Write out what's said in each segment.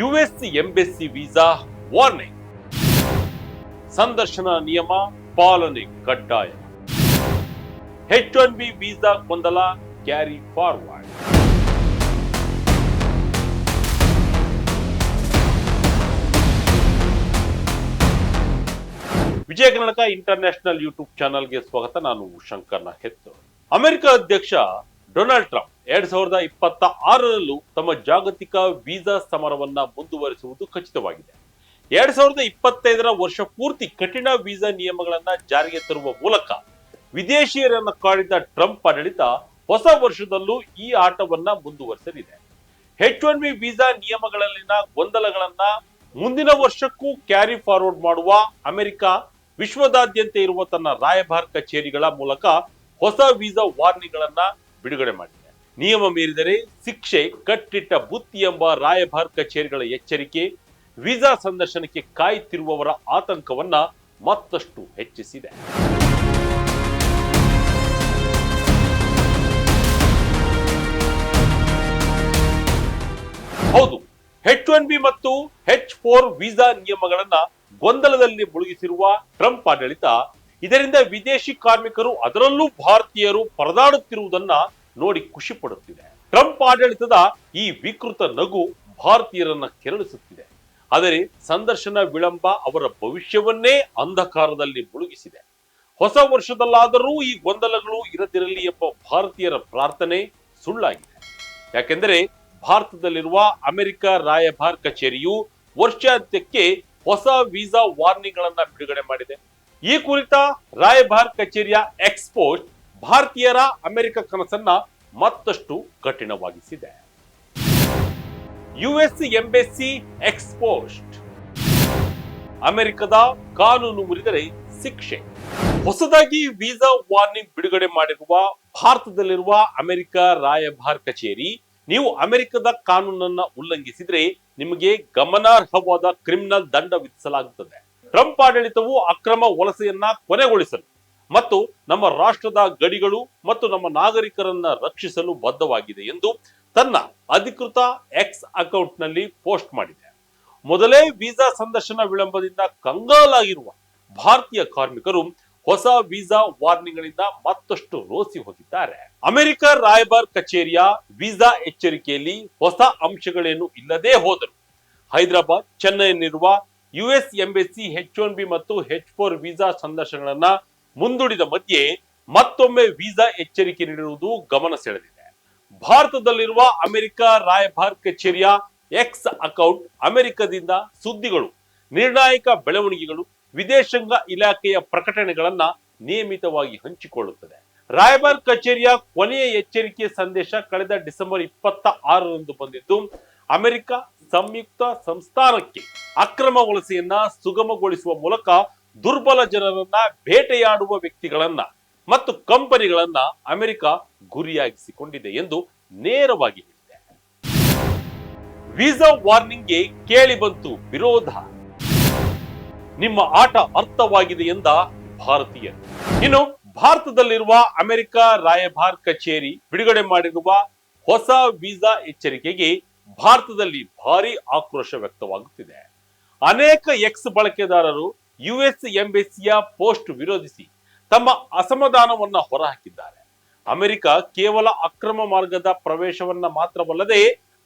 US embassy visa warning ಸಂದರ್ಶನ ನಿಯಮ, ಪಾಲನೆ ಕಡ್ಡಾಯ. ಹೆಚ್ ಒನ್ ಬಿ ವೀಸಾ ಗೊಂದಲ carry forward Vijaya Karnataka international YouTube ಚಾನೆಲ್ಗೆ ಸ್ವಾಗತ. ನಾನು ಶಂಕರ್ನ ಹೆತ್ತು ಅಮೆರಿಕ ಅಧ್ಯಕ್ಷ ಡೊನಾಲ್ಡ್ ಟ್ರಂಪ್ ಎರಡ್ ಸಾವಿರದ ಇಪ್ಪತ್ತ ಆರರಲ್ಲೂ ತಮ್ಮ ಜಾಗತಿಕ ವೀಸಾ ಸಮರವನ್ನ ಮುಂದುವರಿಸುವುದು ಖಚಿತವಾಗಿದೆ. ಎರಡ್ ಸಾವಿರದ ಇಪ್ಪತ್ತೈದರ ವರ್ಷ ಪೂರ್ತಿ ಕಠಿಣ ವೀಸಾ ನಿಯಮಗಳನ್ನ ಜಾರಿಗೆ ತರುವ ಮೂಲಕ ವಿದೇಶಿಯರನ್ನು ಕಾಡಿದ ಟ್ರಂಪ್ ಆಡಳಿತ ಹೊಸ ವರ್ಷದಲ್ಲೂ ಈ ಆಟವನ್ನ ಮುಂದುವರಿಸಲಿದೆ. ಹೆಚ್ ಒನ್ ಬಿ ವೀಸಾ ನಿಯಮಗಳಲ್ಲಿನ ಗೊಂದಲಗಳನ್ನ ಮುಂದಿನ ವರ್ಷಕ್ಕೂ ಕ್ಯಾರಿ ಫಾರ್ವರ್ಡ್ ಮಾಡುವ ಅಮೆರಿಕ ವಿಶ್ವದಾದ್ಯಂತ ಇರುವ ತನ್ನ ರಾಯಭಾರ ಕಚೇರಿಗಳ ಮೂಲಕ ಹೊಸ ವೀಸಾ ವಾರ್ನಿಂಗ್ಗಳನ್ನ ಬಿಡುಗಡೆ ಮಾಡಿದೆ. ನಿಯಮ ಮೀರಿದರೆ ಶಿಕ್ಷೆ ಕಟ್ಟಿಟ್ಟ ಬುತ್ತಿ ಎಂಬ ರಾಯಭಾರ ಕಚೇರಿಗಳ ಎಚ್ಚರಿಕೆ, ವೀಸಾ ಸಂದರ್ಶನಕ್ಕೆ ಕಾಯುತ್ತಿರುವವರ ಆತಂಕವನ್ನ ಮತ್ತಷ್ಟು ಹೆಚ್ಚಿಸಿದೆ. ಹೌದು ಹೆಚ್ ಒನ್ ಬಿ ಮತ್ತು ಹೆಚ್ ಫೋರ್ ವೀಸಾ ನಿಯಮಗಳನ್ನ ಗೊಂದಲದಲ್ಲಿ ಮುಳುಗಿಸಿರುವ ಟ್ರಂಪ್ ಆಡಳಿತ ಇದರಿಂದ ವಿದೇಶಿ ಕಾರ್ಮಿಕರು ಅದರಲ್ಲೂ ಭಾರತೀಯರು ಪರದಾಡುತ್ತಿರುವುದನ್ನ ನೋಡಿ ಖುಷಿ ಪಡುತ್ತಿದೆ. ಟ್ರಂಪ್ ಆಡಳಿತದ ಈ ವಿಕೃತ ನಗು ಭಾರತೀಯರನ್ನ ಕೆರಳಿಸುತ್ತಿದೆ. ಆದರೆ ಸಂದರ್ಶನ ವಿಳಂಬ ಅವರ ಭವಿಷ್ಯವನ್ನೇ ಅಂಧಕಾರದಲ್ಲಿ ಮುಳುಗಿಸಿದೆ. ಹೊಸ ವರ್ಷದಲ್ಲಾದರೂ ಈ ಗೊಂದಲಗಳು ಇರದಿರಲಿ ಎಂಬ ಭಾರತೀಯರ ಪ್ರಾರ್ಥನೆ ಸುಳ್ಳಾಗಿದೆ. ಯಾಕೆಂದರೆ ಭಾರತದಲ್ಲಿರುವ ಅಮೆರಿಕ ರಾಯಭಾರ ಕಚೇರಿಯು ವರ್ಷಾಂತ್ಯಕ್ಕೆ ಹೊಸ ವೀಸಾ ವಾರ್ನಿಂಗ್ ಗಳನ್ನ ಬಿಡುಗಡೆ ಮಾಡಿದೆ. ಈ ಕುರಿತ ರಾಯಭಾರ ಕಚೇರಿಯ ಎಕ್ಸ್ಪೋಸ್ಟ್ ಭಾರತೀಯರ ಅಮೆರಿಕ ಕನಸನ್ನ ಮತ್ತಷ್ಟು ಕಠಿಣವಾಗಿಸಿದೆ. US embassy ಎಕ್ಸ್ಪೋಸ್ಟ್. ಅಮೆರಿಕದ ಕಾನೂನು ಮುರಿದರೆ ಶಿಕ್ಷೆ. ಹೊಸದಾಗಿ ವೀಸಾ ವಾರ್ನಿಂಗ್ ಬಿಡುಗಡೆ ಮಾಡಿರುವ ಭಾರತದಲ್ಲಿರುವ ಅಮೆರಿಕ ರಾಯಭಾರ ಕಚೇರಿ, ನೀವು ಅಮೆರಿಕದ ಕಾನೂನನ್ನ ಉಲ್ಲಂಘಿಸಿದ್ರೆ ನಿಮಗೆ ಗಮನಾರ್ಹವಾದ ಕ್ರಿಮಿನಲ್ ದಂಡ ವಿಧಿಸಲಾಗುತ್ತದೆ. ಟ್ರಂಪ್ ಆಡಳಿತವು ಅಕ್ರಮ ವಲಸೆಯನ್ನ ಕೊನೆಗೊಳಿಸಲು ಮತ್ತು ನಮ್ಮ ರಾಷ್ಟ್ರದ ಗಡಿಗಳು ಮತ್ತು ನಮ್ಮ ನಾಗರಿಕರನ್ನ ರಕ್ಷಿಸಲು ಬದ್ಧವಾಗಿದೆ ಎಂದು ತನ್ನ ಅಧಿಕೃತ ಎಕ್ಸ್ ಅಕೌಂಟ್ನಲ್ಲಿ ಪೋಸ್ಟ್ ಮಾಡಿದೆ. ಮೊದಲೇ ವೀಸಾ ಸಂದರ್ಶನ ವಿಳಂಬದಿಂದ ಕಂಗಾಲಾಗಿರುವ ಭಾರತೀಯ ಕಾರ್ಮಿಕರು ಹೊಸ ವೀಸಾ ವಾರ್ನಿಂಗ್ಗಳಿಂದ ಮತ್ತಷ್ಟು ರೋಸಿ ಹೋಗಿದ್ದಾರೆ. ಅಮೆರಿಕ ರಾಯಭಾರ್ ಕಚೇರಿಯ ವೀಸಾ ಎಚ್ಚರಿಕೆಯಲ್ಲಿ ಹೊಸ ಅಂಶಗಳೇನು ಇಲ್ಲದೇ ಹೋದರು. Hyderabad, ಚೆನ್ನೈನಲ್ಲಿರುವ US embassy H one B ಮತ್ತು ಹೆಚ್ ಫೋರ್ ವೀಸಾ ಸಂದರ್ಶನಗಳನ್ನ ಮುಂದೂಡಿದ ಮಧ್ಯೆ ಮತ್ತೊಮ್ಮೆ ವೀಸಾ ಎಚ್ಚರಿಕೆ ನೀಡಿರುವುದು ಗಮನ ಸೆಳೆದಿದೆ. ಭಾರತದಲ್ಲಿರುವ ಅಮೆರಿಕ ರಾಯಭಾರ್ ಕಚೇರಿಯ ಎಕ್ಸ್ ಅಕೌಂಟ್ ಅಮೆರಿಕದಿಂದ ಸುದ್ದಿಗಳು, ನಿರ್ಣಾಯಕ ಬೆಳವಣಿಗೆಗಳು, ವಿದೇಶಾಂಗ ಇಲಾಖೆಯ ಪ್ರಕಟಣೆಗಳನ್ನ ನಿಯಮಿತವಾಗಿ ಹಂಚಿಕೊಳ್ಳುತ್ತದೆ. ರಾಯಭಾರ್ ಕಚೇರಿಯ ಕೊನೆಯ ಎಚ್ಚರಿಕೆ ಸಂದೇಶ ಕಳೆದ ಡಿಸೆಂಬರ್ ಇಪ್ಪತ್ತ ಆರರಂದು ಬಂದಿದ್ದು, ಅಮೆರಿಕ ಸಂಯುಕ್ತ ಸಂಸ್ಥಾನಕ್ಕೆ ಅಕ್ರಮ ವಲಸೆಯನ್ನ ಸುಗಮಗೊಳಿಸುವ ಮೂಲಕ ದುರ್ಬಲ ಜನರನ್ನ ಬೇಟೆಯಾಡುವ ವ್ಯಕ್ತಿಗಳನ್ನ ಮತ್ತು ಕಂಪನಿಗಳನ್ನ ಅಮೆರಿಕ ಗುರಿಯಾಗಿಸಿಕೊಂಡಿದೆ ಎಂದು ನೇರವಾಗಿ ಹೇಳಿದೆ. ವೀಸಾ ವಾರ್ನಿಂಗ್ಗೆ ಕೇಳಿ ಬಂತು ವಿರೋಧ. ನಿಮ್ಮ ಆಟ ಅರ್ಥವಾಗಿದೆ ಎಂದ ಭಾರತೀಯ ಇನ್ನು ಭಾರತದಲ್ಲಿರುವ ಅಮೆರಿಕ ರಾಯಭಾರ್ ಕಚೇರಿ ಬಿಡುಗಡೆ ಮಾಡಿರುವ ಹೊಸ ವೀಸಾ ಎಚ್ಚರಿಕೆಗೆ ಭಾರತದಲ್ಲಿ ಭಾರಿ ಆಕ್ರೋಶ ವ್ಯಕ್ತವಾಗುತ್ತಿದೆ. ಅನೇಕ ಎಕ್ಸ್ ಬಳಕೆದಾರರು ಯುಎಸ್ ಎಂಬೆಸಿಯ ಪೋಸ್ಟ್ ವಿರೋಧಿಸಿ ತಮ್ಮ ಅಸಮಾಧಾನವನ್ನ ಹೊರಹಾಕಿದ್ದಾರೆ. ಅಮೆರಿಕ ಕೇವಲ ಅಕ್ರಮ ಮಾರ್ಗದ ಪ್ರವೇಶವನ್ನ ಮಾತ್ರವಲ್ಲದೆ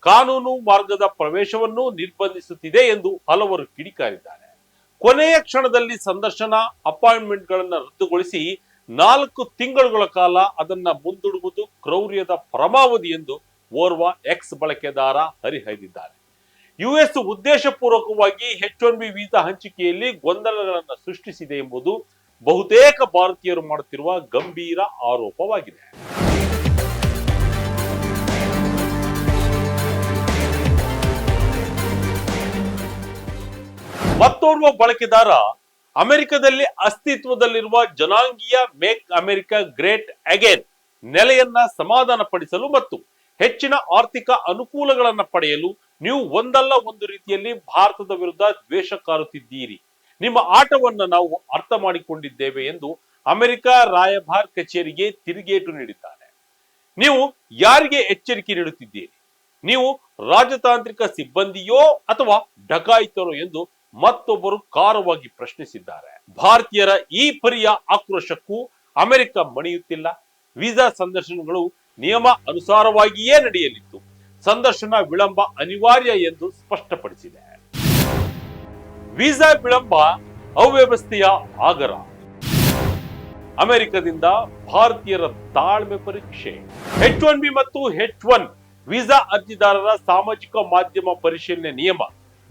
ಕಾನೂನು ಮಾರ್ಗದ ಪ್ರವೇಶವನ್ನು ನಿರ್ಬಂಧಿಸುತ್ತಿದೆ ಎಂದು ಹಲವರು ಕಿಡಿಕಾರಿದ್ದಾರೆ. ಕೊನೆಯ ಕ್ಷಣದಲ್ಲಿ ಸಂದರ್ಶನ ಅಪಾಯಿಂಟ್ಮೆಂಟ್ ಗಳನ್ನ ರದ್ದುಗೊಳಿಸಿ ನಾಲ್ಕು ತಿಂಗಳುಗಳ ಕಾಲ ಅದನ್ನ ಮುಂದೂಡುವುದು ಕ್ರೌರ್ಯದ ಪರಮಾವಧಿ ಎಂದು ಓರ್ವ ಎಕ್ಸ್ ಬಳಕೆದಾರ ಹರಿಹೈದಿದ್ದಾರೆ ಯುಎಸ್ ಉದ್ದೇಶಪೂರ್ವಕವಾಗಿ ಹೆಚ್ ಒನ್ ಬಿ ವೀಸಾ ಹಂಚಿಕೆಯಲ್ಲಿ ಗೊಂದಲಗಳನ್ನು ಸೃಷ್ಟಿಸಿದೆ ಎಂಬುದು ಬಹುತೇಕ ಭಾರತೀಯರು ಮಾಡುತ್ತಿರುವ ಗಂಭೀರ ಆರೋಪವಾಗಿದೆ. ಮತ್ತೋರ್ವ ಬಳಕೆದಾರ ಅಮೆರಿಕದಲ್ಲಿ ಅಸ್ತಿತ್ವದಲ್ಲಿರುವ ಜನಾಂಗೀಯ ಮೇಕ್ ಅಮೆರಿಕ ಗ್ರೇಟ್ ಅಗೇನ್ ನೆಲೆಯನ್ನ ಸಮಾಧಾನಪಡಿಸಲು ಮತ್ತು ಹೆಚ್ಚಿನ ಆರ್ಥಿಕ ಅನುಕೂಲಗಳನ್ನು ಪಡೆಯಲು ನೀವು ಒಂದಲ್ಲ ಒಂದು ರೀತಿಯಲ್ಲಿ ಭಾರತದ ವಿರುದ್ಧ ದ್ವೇಷ ಕಾರುತ್ತಿದ್ದೀರಿ. ನಿಮ್ಮ ಆಟವನ್ನ ನಾವು ಅರ್ಥ ಮಾಡಿಕೊಂಡಿದ್ದೇವೆ ಎಂದು ಅಮೆರಿಕ ರಾಯಭಾರ್ ಕಚೇರಿಗೆ ತಿರುಗೇಟು ನೀಡಿದ್ದಾರೆ ನೀವು ಯಾರಿಗೆ ಎಚ್ಚರಿಕೆ ನೀಡುತ್ತಿದ್ದೀರಿ? ನೀವು ರಾಜತಾಂತ್ರಿಕ ಸಿಬ್ಬಂದಿಯೋ ಅಥವಾ ಡಕಾಯಿತರೋ ಎಂದು ಮತ್ತೊಬ್ಬರು ಖಾರವಾಗಿ ಪ್ರಶ್ನಿಸಿದ್ದಾರೆ. ಭಾರತೀಯರ ಈ ಪರಿಯ ಆಕ್ರೋಶಕ್ಕೂ ಅಮೆರಿಕ ಮಣಿಯುತ್ತಿಲ್ಲ. ವೀಸಾ ಸಂದರ್ಶನಗಳು ನಿಯಮ ಅನುಸಾರವಾಗಿಯೇ ನಡೆಯಲಿದ್ದು. ಸಂದರ್ಶನ ವಿಳಂಬ ಅನಿವಾರ್ಯ ಎಂದು ಸ್ಪಷ್ಟಪಡಿಸಿದೆ. ವೀಸಾ ವಿಳಂಬ ಅವ್ಯವಸ್ಥೆಯ ಆಗರ. ಅಮೆರಿಕದಿಂದ ಭಾರತೀಯರ ತಾಳ್ಮೆ ಪರೀಕ್ಷೆ. ಹೆಚ್ ಒನ್ ಬಿ ಮತ್ತು ಹೆಚ್ ಒನ್ ವೀಸಾ ಅರ್ಜಿದಾರರ ಸಾಮಾಜಿಕ ಮಾಧ್ಯಮ ಪರಿಶೀಲನೆ ನಿಯಮ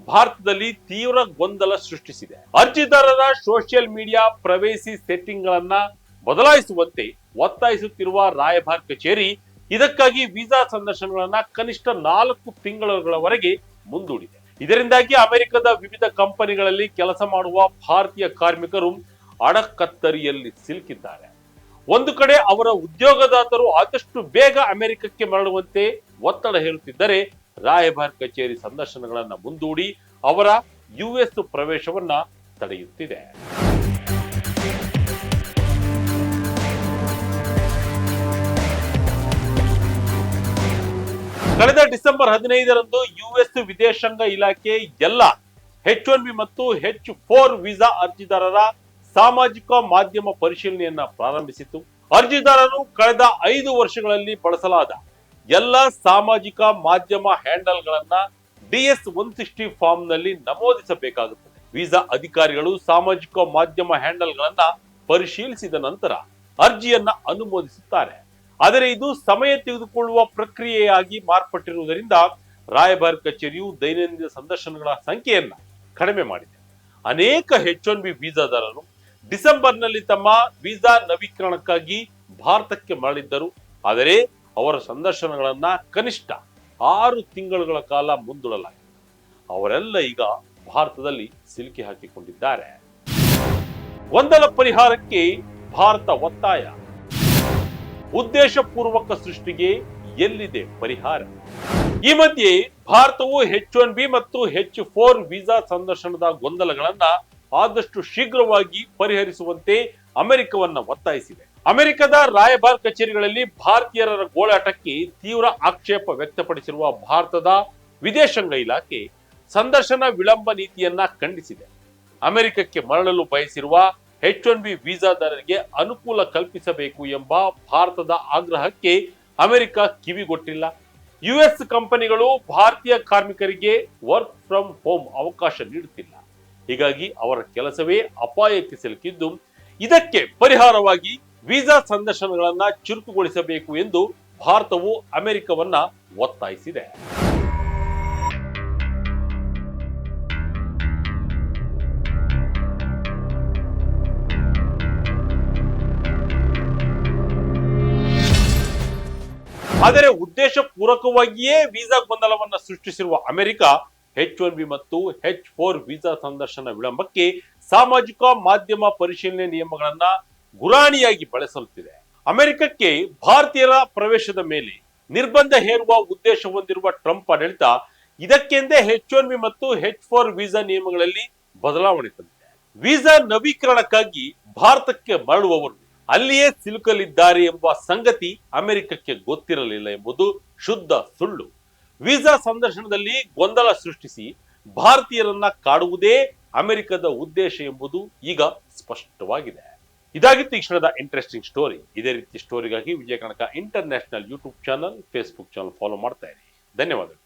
ಭಾರತದಲ್ಲಿ ತೀವ್ರ ಗೊಂದಲ ಸೃಷ್ಟಿಸಿದೆ. ಅರ್ಜಿದಾರರ ಸೋಷಿಯಲ್ ಮೀಡಿಯಾ ಪ್ರವೇಶಿ ಸೆಟ್ಟಿಂಗ್ ಗಳನ್ನ ಬದಲಾಯಿಸುವಂತೆ ಒತ್ತಾಯಿಸುತ್ತಿರುವ ರಾಯಭಾರ ಕಚೇರಿ ಇದಕ್ಕಾಗಿ ವೀಸಾ ಸಂದರ್ಶನಗಳನ್ನ ಕನಿಷ್ಠ ನಾಲ್ಕು ತಿಂಗಳವರೆಗೆ ಮುಂದೂಡಿದೆ. ಇದರಿಂದಾಗಿ ಅಮೆರಿಕದ ವಿವಿಧ ಕಂಪನಿಗಳಲ್ಲಿ ಕೆಲಸ ಮಾಡುವ ಭಾರತೀಯ ಕಾರ್ಮಿಕರು ಅಡಕತ್ತರಿಯಲ್ಲಿ ಸಿಲುಕಿದ್ದಾರೆ. ಒಂದು ಕಡೆ ಅವರ ಉದ್ಯೋಗದಾತರು ಆದಷ್ಟು ಬೇಗ ಅಮೆರಿಕಕ್ಕೆ ಮರಳುವಂತೆ ಒತ್ತಡ ಹೇಳುತ್ತಿದ್ದರೆ ರಾಯಭಾರ ಕಚೇರಿ ಸಂದರ್ಶನಗಳನ್ನು ಮುಂದೂಡಿ ಅವರ ಯುಎಸ್ ಪ್ರವೇಶವನ್ನ ತಡೆಯುತ್ತಿದೆ. ಕಳೆದ ಡಿಸೆಂಬರ್ ಹದಿನೈದರಂದು ಯುಎಸ್ ವಿದೇಶಾಂಗ ಇಲಾಖೆ ಎಲ್ಲ ಹೆಚ್ ಒನ್ ಬಿ ಮತ್ತು ಹೆಚ್ ಫೋರ್ ವೀಸಾ ಅರ್ಜಿದಾರರ ಸಾಮಾಜಿಕ ಮಾಧ್ಯಮ ಪರಿಶೀಲನೆಯನ್ನ ಪ್ರಾರಂಭಿಸಿತು ಅರ್ಜಿದಾರರು ಕಳೆದ ಐದು ವರ್ಷಗಳಲ್ಲಿ ಬಳಸಲಾದ ಎಲ್ಲ ಸಾಮಾಜಿಕ ಮಾಧ್ಯಮ ಹ್ಯಾಂಡಲ್ಗಳನ್ನ ಡಿಎಸ್ ಒನ್ ಸಿಕ್ಸ್ಟಿ ಫಾರ್ಮ್ನಲ್ಲಿ ನಮೂದಿಸಬೇಕಾಗುತ್ತದೆ. ವೀಸಾ ಅಧಿಕಾರಿಗಳು ಸಾಮಾಜಿಕ ಮಾಧ್ಯಮ ಹ್ಯಾಂಡಲ್ಗಳನ್ನ ಪರಿಶೀಲಿಸಿದ ನಂತರ ಅರ್ಜಿಯನ್ನ ಅನುಮೋದಿಸುತ್ತಾರೆ. ಆದರೆ ಇದು ಸಮಯ ತೆಗೆದುಕೊಳ್ಳುವ ಪ್ರಕ್ರಿಯೆಯಾಗಿ ಮಾರ್ಪಟ್ಟಿರುವುದರಿಂದ ರಾಯಭಾರಿ ಕಚೇರಿಯು ದೈನಂದಿನ ಸಂದರ್ಶನಗಳ ಸಂಖ್ಯೆಯನ್ನ ಕಡಿಮೆ ಮಾಡಿದೆ. ಅನೇಕ ಹೆಚ್ ಒನ್ ಬಿ ವೀಸಾದಾರರು ಡಿಸೆಂಬರ್ನಲ್ಲಿ ತಮ್ಮ ವೀಸಾ ನವೀಕರಣಕ್ಕಾಗಿ ಭಾರತಕ್ಕೆ ಮರಳಿದ್ದರು. ಆದರೆ ಅವರ ಸಂದರ್ಶನಗಳನ್ನ ಕನಿಷ್ಠ ಆರು ತಿಂಗಳುಗಳ ಕಾಲ ಮುಂದೂಡಲಾಗಿದೆ. ಅವರೆಲ್ಲ ಈಗ ಭಾರತದಲ್ಲಿ ಸಿಲುಕಿ ಹಾಕಿಕೊಂಡಿದ್ದಾರೆ. ಗೊಂದಲ ಪರಿಹಾರಕ್ಕೆ ಭಾರತ ಒತ್ತಾಯ. ಉದ್ದೇಶಪೂರ್ವಕ ಸೃಷ್ಟಿಗೆ ಎಲ್ಲಿದೆ ಪರಿಹಾರ? ಈ ಮಧ್ಯೆ ಭಾರತವು ಹೆಚ್ ಒನ್ ಬಿ ಮತ್ತು ಹೆಚ್ ಫೋರ್ ವೀಸಾ ಸಂದರ್ಶನದ ಗೊಂದಲಗಳನ್ನ ಆದಷ್ಟು ಶೀಘ್ರವಾಗಿ ಪರಿಹರಿಸುವಂತೆ ಅಮೆರಿಕವನ್ನ ಒತ್ತಾಯಿಸಿದೆ. ಅಮೆರಿಕದ ರಾಯಭಾರ ಕಚೇರಿಗಳಲ್ಲಿ ಭಾರತೀಯರ ಗೋಳಾಟಕ್ಕೆ ತೀವ್ರ ಆಕ್ಷೇಪ ವ್ಯಕ್ತಪಡಿಸಿರುವ ಭಾರತದ ವಿದೇಶಾಂಗ ಇಲಾಖೆ ಸಂದರ್ಶನ ವಿಳಂಬ ನೀತಿಯನ್ನ ಖಂಡಿಸಿದೆ. ಅಮೆರಿಕಕ್ಕೆ ಮರಳಲು ಬಯಸಿರುವ ಎಚ್ ಒನ್ ಬಿ ವೀಸಾದಾರರಿಗೆ ಅನುಕೂಲ ಕಲ್ಪಿಸಬೇಕು ಎಂಬ ಭಾರತದ ಆಗ್ರಹಕ್ಕೆ ಅಮೆರಿಕ ಕಿವಿಗೊಟ್ಟಿಲ್ಲ. ಯುಎಸ್ ಕಂಪನಿಗಳು ಭಾರತೀಯ ಕಾರ್ಮಿಕರಿಗೆ ವರ್ಕ್ ಫ್ರಮ್ ಹೋಮ್ ಅವಕಾಶ ನೀಡುತ್ತಿಲ್ಲ. ಹೀಗಾಗಿ ಅವರ ಕೆಲಸವೇ ಅಪಾಯಕ್ಕೆ ಸಿಲುಕಿದ್ದು, ಇದಕ್ಕೆ ಪರಿಹಾರವಾಗಿ ವೀಸಾ ಸಂದರ್ಶನಗಳನ್ನು ಚುರುಕುಗೊಳಿಸಬೇಕು ಎಂದು ಭಾರತವು ಅಮೆರಿಕವನ್ನ ಒತ್ತಾಯಿಸಿದೆ. ಆದರೆ ಉದ್ದೇಶ ಪೂರಕವಾಗಿಯೇ ವೀಸಾ ಗೊಂದಲವನ್ನು ಸೃಷ್ಟಿಸಿರುವ ಅಮೆರಿಕ ಹೆಚ್ ಒನ್ ಬಿ ಮತ್ತು ಹೆಚ್ ಫೋರ್ ವೀಸಾ ಸಂದರ್ಶನ ವಿಳಂಬಕ್ಕೆ ಸಾಮಾಜಿಕ ಮಾಧ್ಯಮ ಪರಿಶೀಲನೆ ನಿಯಮಗಳನ್ನ ಗುರಾಣಿಯಾಗಿ ಬಳಸಲುತ್ತಿದೆ ಅಮೆರಿಕಕ್ಕೆ ಭಾರತೀಯರ ಪ್ರವೇಶದ ಮೇಲೆ ನಿರ್ಬಂಧ ಹೇರುವ ಉದ್ದೇಶ ಹೊಂದಿರುವ ಟ್ರಂಪ್ ಆಡಳಿತ ಇದಕ್ಕೆಂದೇ ಹೆಚ್ ಒನ್ ಬಿ ಮತ್ತು ಹೆಚ್ ಫೋರ್ ವೀಸಾ ನಿಯಮಗಳಲ್ಲಿ ಬದಲಾವಣೆ ತಂದಿದೆ. ವೀಸಾ ನವೀಕರಣಕ್ಕಾಗಿ ಭಾರತಕ್ಕೆ ಮರಳುವವರು ಅಲ್ಲಿಯೇ ಸಿಲುಕಲಿದ್ದಾರೆ ಎಂಬ ಸಂಗತಿ ಅಮೆರಿಕಕ್ಕೆ ಗೊತ್ತಿರಲಿಲ್ಲ ಎಂಬುದು ಶುದ್ಧ ಸುಳ್ಳು. ವೀಸಾ ಸಂದರ್ಶನದಲ್ಲಿ ಗೊಂದಲ ಸೃಷ್ಟಿಸಿ ಭಾರತೀಯರನ್ನ ಕಾಡುವುದೇ ಅಮೆರಿಕದ ಉದ್ದೇಶ ಎಂಬುದು ಈಗ ಸ್ಪಷ್ಟವಾಗಿದೆ. ಇದಾಗಿತ್ತು ಈ ಕ್ಷಣದ ಇಂಟ್ರೆಸ್ಟಿಂಗ್ ಸ್ಟೋರಿ. ಇದೇ ರೀತಿ ಸ್ಟೋರಿಗಾಗಿ Vijaya Kanaka international YouTube channel, Facebook channel follow ಮಾಡ್ತಾ ಇರಿ. ಧನ್ಯವಾದಗಳು.